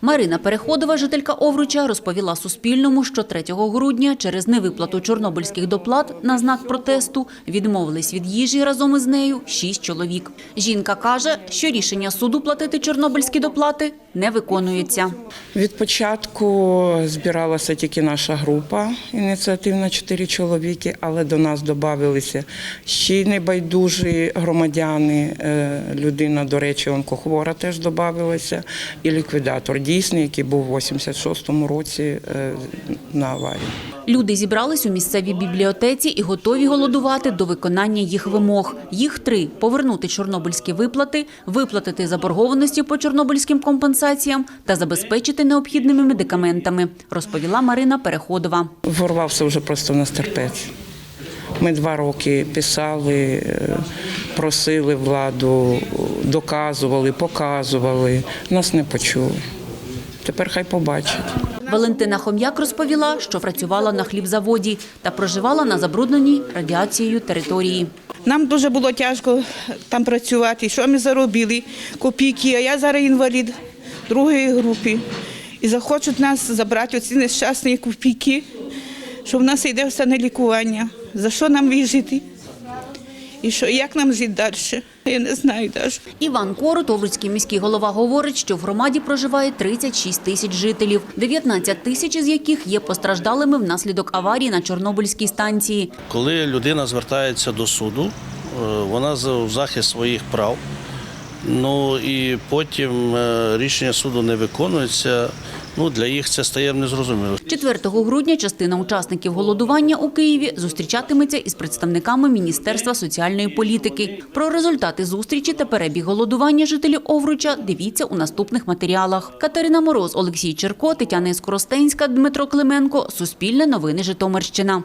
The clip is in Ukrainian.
Марина Переходова, жителька Овруча, розповіла Суспільному, що 3 грудня через невиплату чорнобильських доплат на знак протесту відмовились від їжі разом із нею шість чоловік. Жінка каже, що рішення суду платити чорнобильські доплати не виконується. Від початку збиралася тільки наша група ініціативна чотири чоловіки, але до нас додавалися ще небайдужі громадяни. Е, Людина, до речі, онкохвора теж додавалася, і ліквідатор дійсний, який був у 86-му році е, на аварії. Люди зібрались у місцевій бібліотеці і готові голодувати до виконання їх вимог. Їх три – повернути чорнобильські виплати, виплатити заборгованості по чорнобильським компенсаціям та забезпечити необхідними медикаментами, розповіла Марина Переходова. Ворвався вже просто на терпець. Ми два роки писали, е, просили владу, доказували, показували. Нас не почули. Тепер хай побачать. Валентина Хом'як розповіла, що працювала на хлібзаводі та проживала на забрудненій радіацією території. Нам дуже було тяжко там працювати. Що ми заробили? Копійки, а я зараз інвалід другої групи. І захочуть нас забрати оці нещасні копійки, що в нас йде все на лікування. За що нам вижити? І що, як нам жити далі? Я не знаю навіть. Іван Корот, Овруцький міський голова, говорить, що в громаді проживає 36 тисяч жителів, 19 тисяч із яких є постраждалими внаслідок аварії на Чорнобильській станції. Коли людина звертається до суду, е, вона за- в захист своїх прав. Ну і потім е, рішення суду не виконується. Ну для їх це стає незрозуміло. 4 грудня частина учасників голодування у Києві зустрічатиметься із представниками Міністерства соціальної політики. Про результати зустрічі та перебіг голодування жителів Овруча дивіться у наступних матеріалах. Катерина Мороз, Олексій Черко, Тетяна Скоростенська, Дмитро Клименко. Суспільне новини Житомирщина.